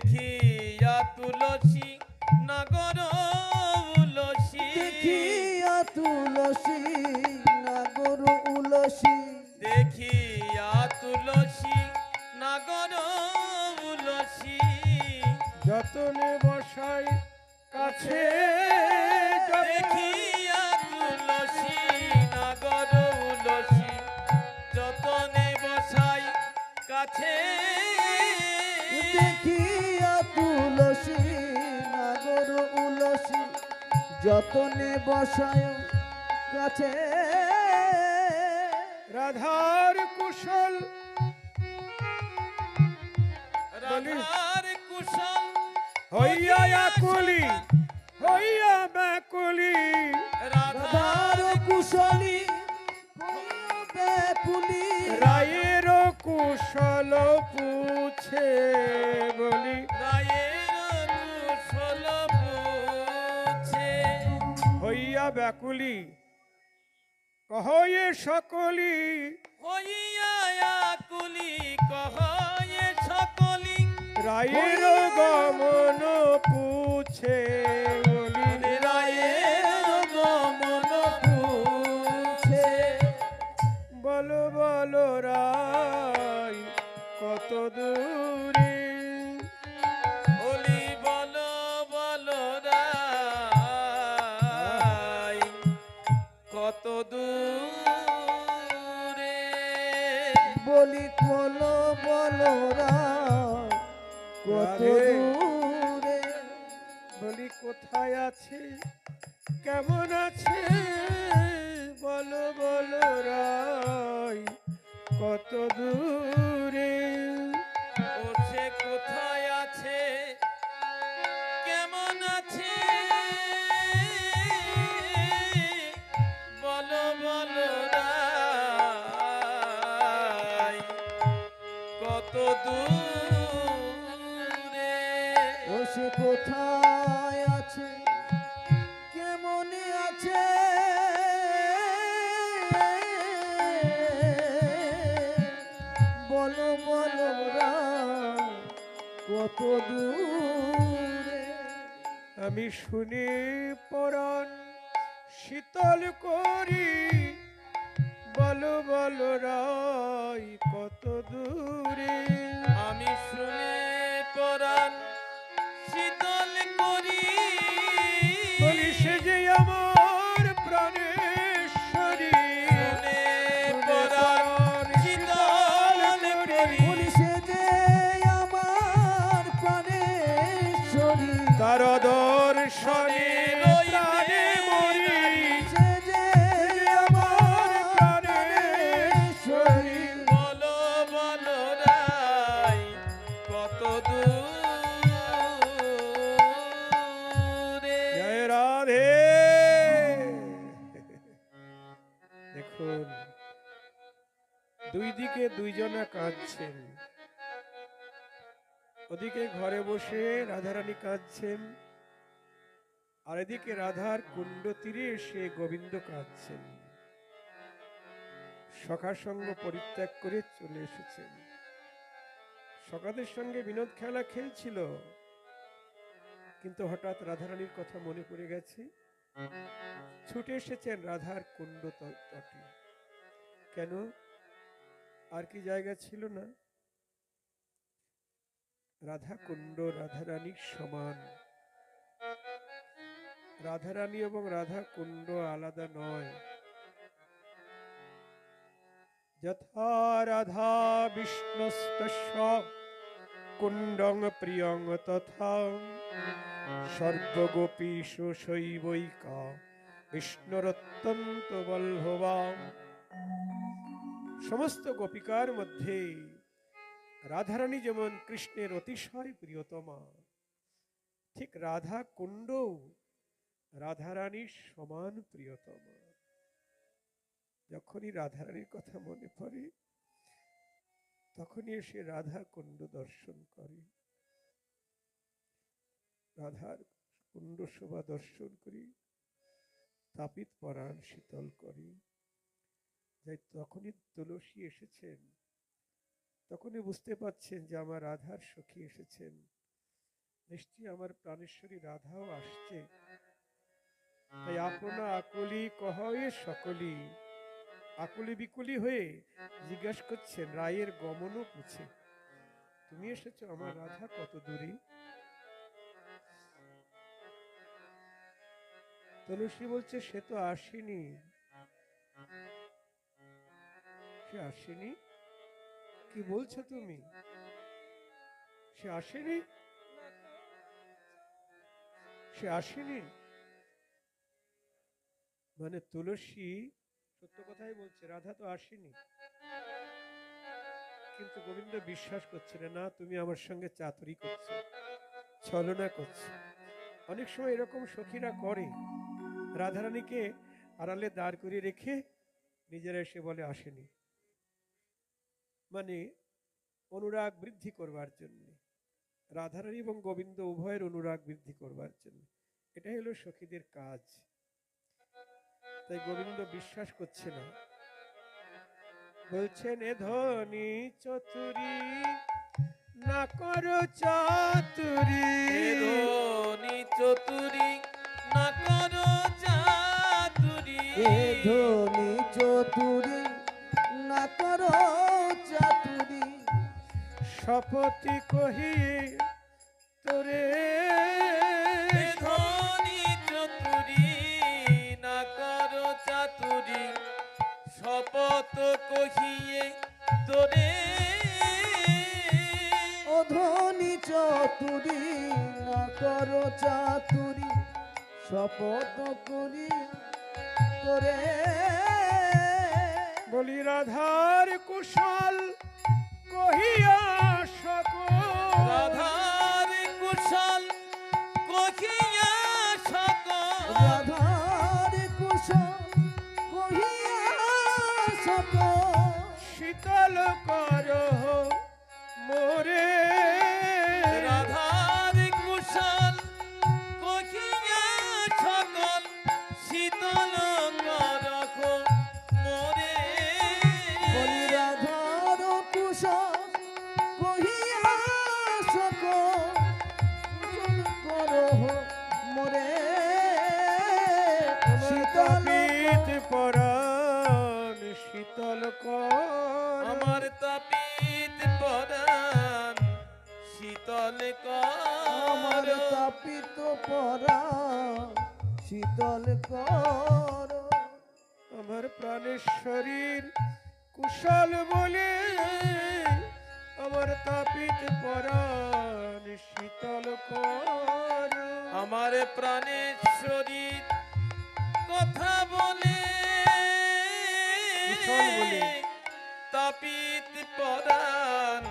kid. রাধার কুশল হইয়া আকুলি হইয়া ব্যাকুলি। রাধার কুশলী ব্যাকুলি রায়ের কুশল পুছে বলি। রায়ের কুশল পুছে। হইয়া ব্যাকুলি কহয়ে সকলি। হইয়া আকুলি সকলি রায়ের গমন পুছে বলি বলো বলো রাই কত দূরে? বলি বল বল কত দূরে? বলি বলো বলো রাম কত। দূরে? বলি কোথায় আছে? কেমন আছে? বলো বলো রাই কত দূরে? কোথায় আছে? কেমন আছে? বলো বলো রাই কত দূরে? ও সে কোথায় আছে? কেমন আছে? বলো বলো কত দূরে? আমি শুনে পরাণ শীতল করি। বলো বলো রাই কত দূরে? আমি শুনে যে আমার প্রাণেশ্বরী। আমার প্রাণেশ্বরী। তার দর্শনে দুইজনা কাঁদছেন। ওদিকে ঘরে বসে রাধারানী কাঁদছেন, আর এদিকে রাধার কুণ্ড তীরে এসে গোবিন্দ কাঁদছেন। সখার সঙ্গ পরিত্যাগ করে চলে এসেছেন। সকাদের সঙ্গে বিনোদ খেলা খেলছিল, কিন্তু হঠাৎ রাধারানীর কথা মনে পড়ে গেছে, ছুটে এসেছেন রাধার কুণ্ড তটে। কেন? আর কি জায়গা ছিল না? রাধা কুণ্ড রাধারানীর সমান। রাধারানী এবং রাধা কুণ্ড আলাদা নয়। যথা রাধা বিষ্ণুস্তস্য প্রিয়ং তথা সর্বগোপীষু শৈবৈকা, বিষ্ণুরত্যন্ত বল্লভাম সমস্ত গোপিকার মধ্যে রাধারানী যেমন কৃষ্ণের অতিশয় প্রিয়তমা, ঠিক রাধা কুণ্ড রাধারানীর সমান প্রিয়তমা। যখনই রাধারানীর কথা মনে পড়ে, তখনই এসে রাধা কুণ্ড দর্শন করে। রাধার কুণ্ড শোভা দর্শন করি, তাপিত পরাণ শীতল করি। যাই তখনই তুলসী এসেছেন। তখনই বুঝতে পারছেন যে আমার রাধার সখী এসেছেন। নিশ্চয়ই আমার প্রাণেশ্বরী রাধাও আসছে। তাই আপনা আকুলি কহয়ে সকলি, আকুলি বিকুলি হয়ে জিজ্ঞাসা করছেন, রায়ের গমনও পুছে। তুমি এসেছ, আমার রাধা কত দূরে? তুলসী বলছে, সে তো আসেনি। সে আসেনি? কি বলছো তুমি? সে আসেনি? সে আসেনি? মানে তুলসী সত্য কথাই বলছে, রাধা তো আসেনি। কিন্তু গোবিন্দ বিশ্বাস করছে না, তুমি আমার সঙ্গে চাতুরি করছ, ছলনা করছ। অনেক সময় এরকম সখীরা করে, রাধারানীকে আড়ালে দাঁড় করিয়ে রেখে নিজেরা এসে বলে, আসেনি। মানে অনুরাগ বৃদ্ধি করবার জন্য। রাধারানী এবং গোবিন্দ উভয়ের অনুরাগ বৃদ্ধি করবার জন্য। এটাই হলো সখীদের কাজ। তাই গোবিন্দ বিশ্বাস করছে না। বলছেন এ ধনী চতুরি না করো চাতুরি। ধনী চতুরি না করো চাতুরি। এ ধনী চতুরি না করো শপথি কহি তোরে ধনী চতুরি না করো চাতুরি। শপথ কহিয়ে তোরে ও ধনী চতুরি না করো চাতুরি। শপথ করি করে বলি রাধার কুশল কহিয়া সকল। রাধার কুশল কহিয়া সকল। রাধার কুশল কহিয়া সকল। শীতল কর মোরে তাপিত পরাণ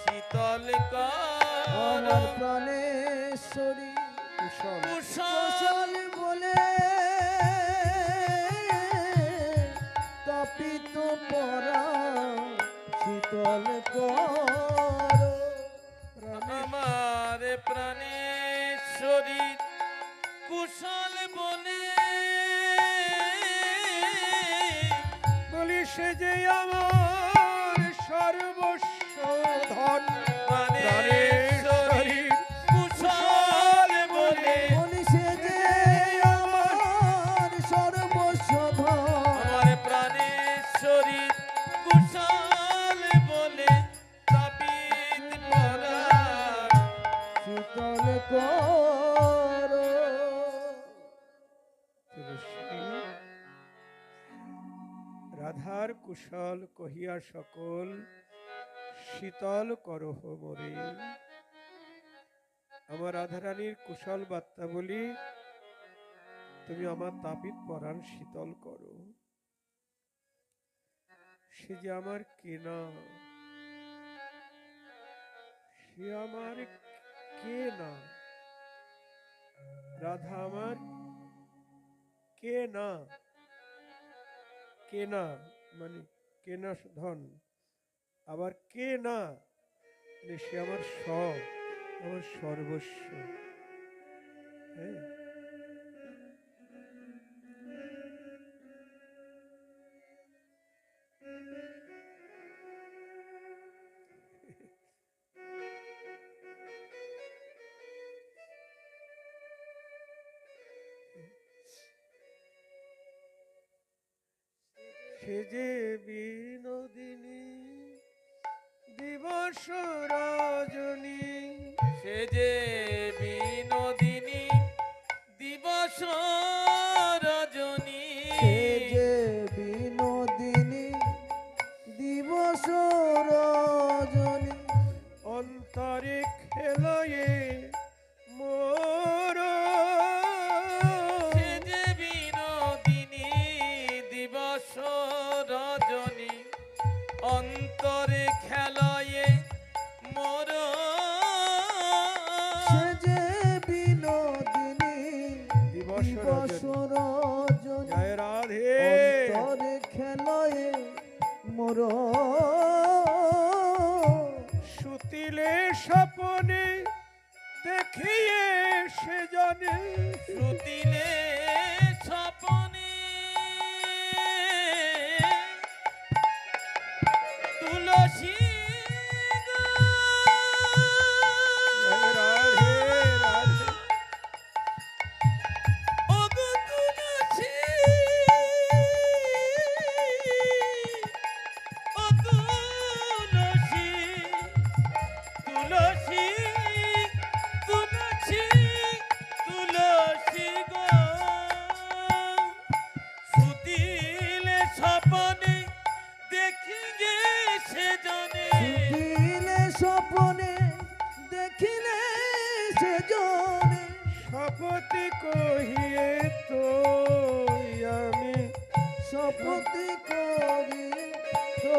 শীতল কর প্রাণেশ্বরী কুশল। বলে তাপিত পরা শীতল কর আমার প্রাণের কুশল বলে বলি সে যে আমার তুলসী রাধার কুশল কহিয়া সকল শীতল করহ মোরে। আমার রাধারানীর কুশল বার্তা বলি, তুমি আমার তাপিত পরাণ শীতল করো। সে যে আমার কেনা, সে আমার কে না রাধা আমার কে না কে না মানে কেনা ধন। আবার কে না? মানে সে আমার সব আমার সর্বস্ব। হ্যাঁ? শপথ করি। তো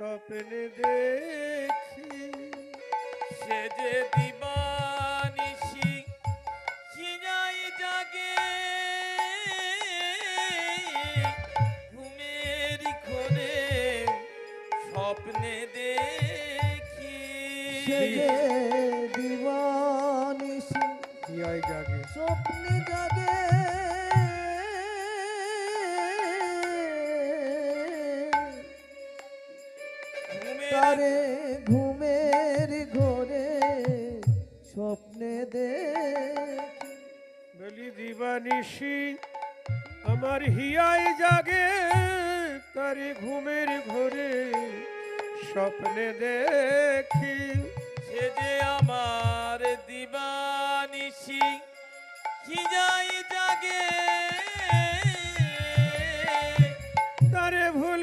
স্বপ্নে দেখি সে যে দিবে বেশি আমার হিয়াই জাগে তারে ঘুমের ঘরে স্বপ্নে দেখি সে যে আমার দিবানিসি হিয়াই জাগে তারে ভুল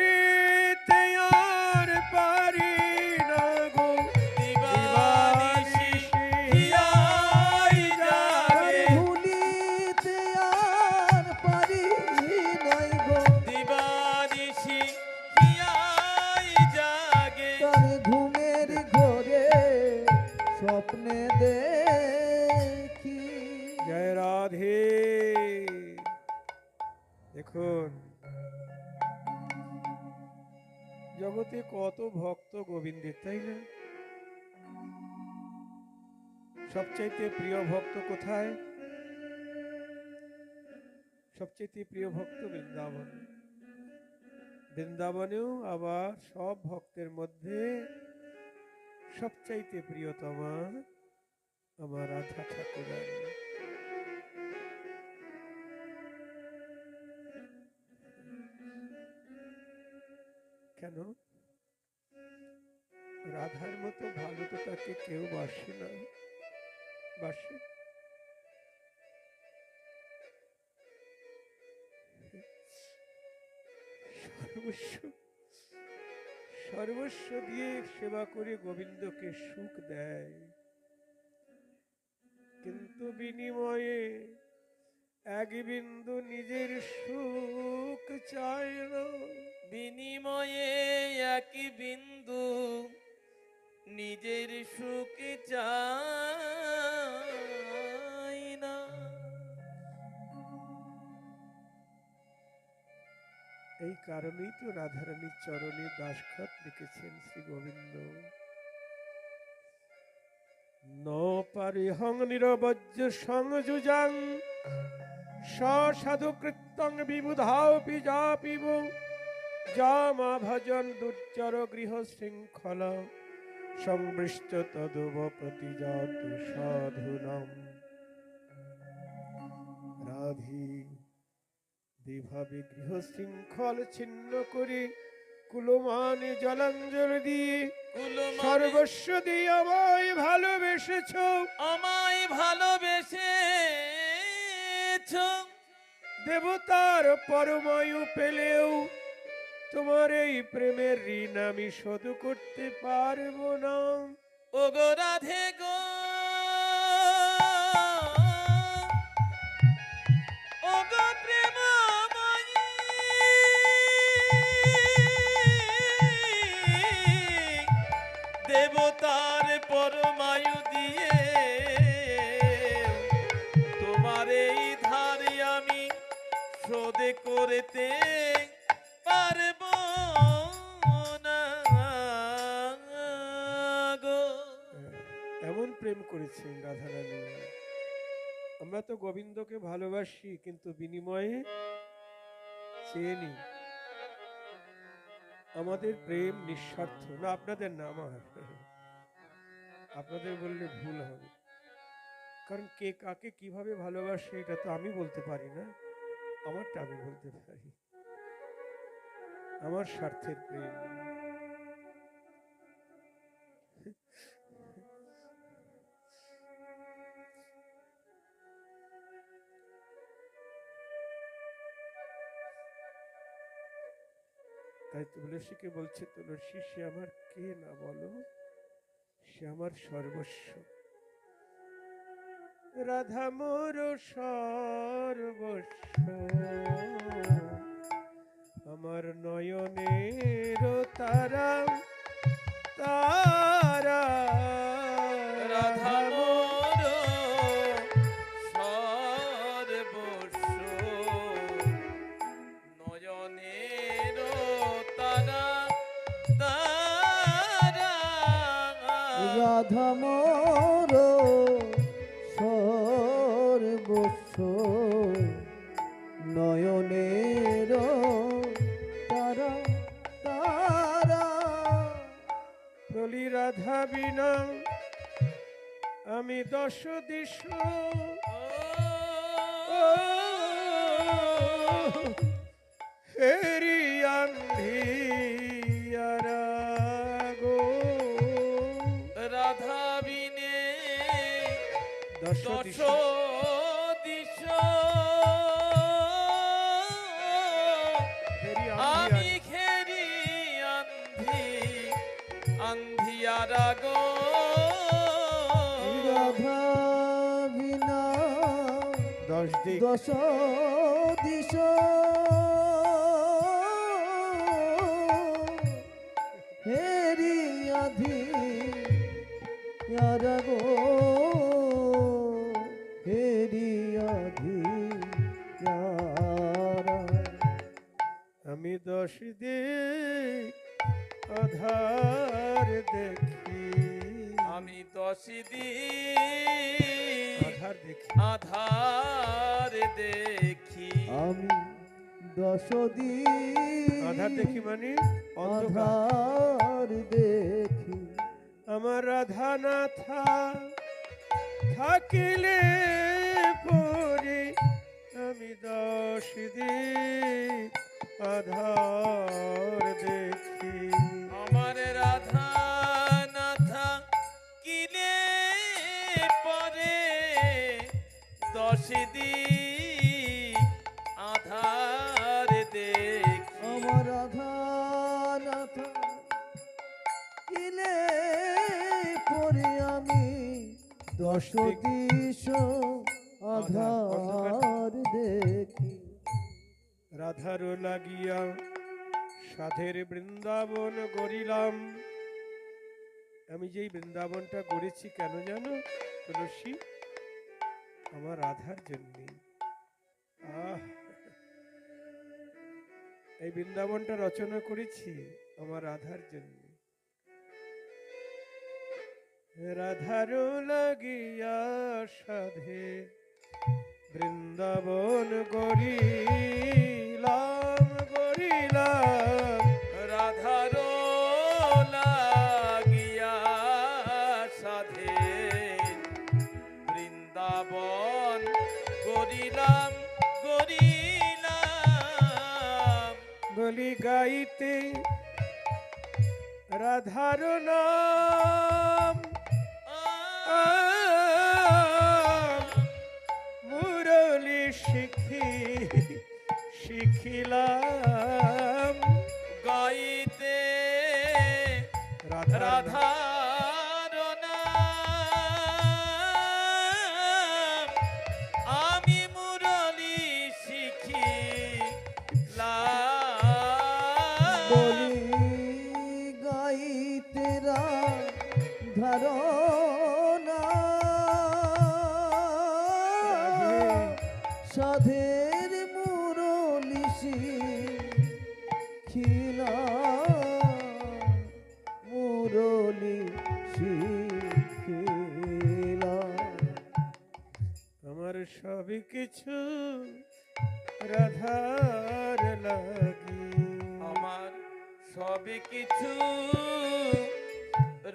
জগতে কত ভক্ত গোবিন্দের, তাই না? সবচাইতে প্রিয় ভক্ত কোথায়? সবচাইতে প্রিয় ভক্ত বৃন্দাবন। বৃন্দাবনেও আবার সব ভক্তের মধ্যে সবচাইতে প্রিয়তমা আমার রাধা ঠাকুরানী। জানো রাধার মতো ভালো তো তাকে কেউ বাসে না। বাসে? সর্বস্ব দিয়ে সেবা করে গোবিন্দকে সুখ দেয়। কিন্তু বিনিময়ে এক বিন্দু নিজের সুখ চাইল বিনিময়ে এক বিন্দু নিজের সুখ চাই না। এই কারণেই তো রাধারানীর চরণে দাসখত লিখেছেন শ্রী গোবিন্দ। ন পারি হং নিরবজ্য সংযুজাং সাধু কৃত্যং বিবুধাও পিজা পিব জামা ভজন দুর্চর গৃহ শৃঙ্খল সংবৃষ্ট তদুব প্রতিজাত সাধুনাম। রাধী যেভাবে গৃহ শৃঙ্খল ছিন্ন করে কুলমানে জলাঞ্জল দিয়ে। সর্বস্ব দিয়ে আমায় ভালোবেসেছ। আমায় ভালোবেসেছ দেবতার পরমায়ু পেলেও তোমার এই প্রেমের ঋণ আমি শোধ করতে পারব না। ও গো। রাধে গো দেবতার পরমায়ু করতে পারব এমন প্রেম করেছেন রাধারানী। আমরা তো গোবিন্দকে ভালোবাসি, কিন্তু বিনিময়ে চেয়ে আমাদের প্রেম নিঃস্বার্থ। না, আপনাদের না আমার। আপনাদের বললে ভুল হবে। কারণ কে কাকে কীভাবে ভালোবাসে, এটা তো আমি বলতে পারি না। আমারটা আমি বলতে পারি। আমার স্বার্থের প্রেম। তাই তুলসীকে বলছে, তুলসী, সে আমার কে না বলো? সে আমার সর্বস্ব। রাধা মোর সর্বস্ব। আমার নয়নের তারা তারা। রাধা মোর সর্বস্ব। নয়নের তারা তারা। রাধা মোর নয়নের তারা তারা। বলি রাধা বিনা আমি দশ দিশ। হেরি আন্ধিয়ারা গো। রাধা বিনে দিশ দশ দিশ। দশ দিন আধার দেখি মানে অন্ধকার। দেখি। আমার রাধা না থা থাকিলে পরে আমি দশ দিক আধার দশ আধার দেখি। রাধার লাগিয়া সাধের বৃন্দাবন গরিলাম আমি যেই বৃন্দাবনটা করেছি কেন জানো তুলসী? আমার রাধার জন্যে। আহ! এই বৃন্দাবনটা রচনা করেছি আমার রাধার জন্য। রাধার লাগিয়া সাধে, বৃন্দাবন গরিলাম গরিলাম রাধার লাগিয়া সাধে, বৃন্দাবন গরিলাম গরিলাম বলি গাইতে, রাধার নাম। মুরলি শিখি শিখিলাম। মুরলিশি খিলা মুরলি শিখিলা আমার সবই কিছু রাধার লাগি। আমার সবে কিছু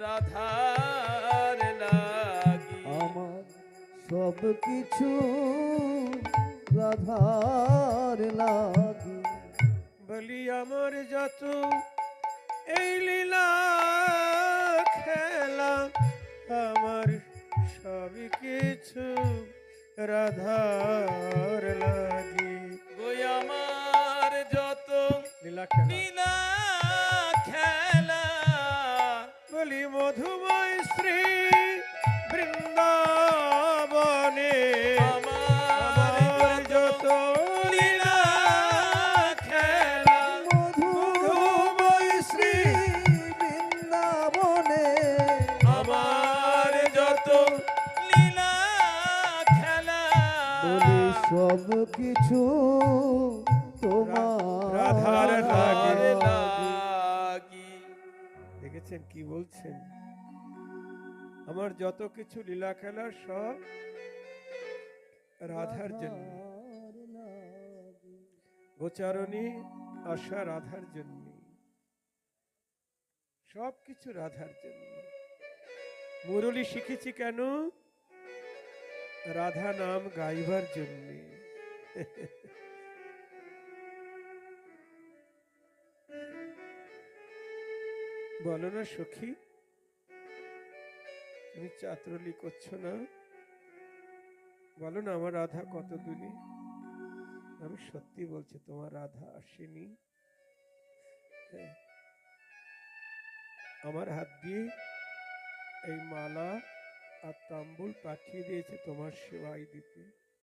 রাধার লাগি। আমার সব কিছু রাধার লাগি। যত এই লীলা খেলা আমার সব কিছু। রাধার কিছু লীলা খেলা সব রাধার জন্য। গোচারণী আশা রাধার জন্য। সব কিছু রাধার জন্য। মুরলি শিখেছি কেন? রাধা নাম গাইবার জন্য। বলো না সখী। তুমি চাতুরলি করছ না? বলো না, আমার রাধা কত দূরে? আমি সত্যি বলছি, তোমার রাধা আসেনি। হ্যাঁ। আমার হাত দিয়ে এই মালা আর তাম্বুল পাঠিয়ে দিয়েছে তোমার সেবাই দিতে।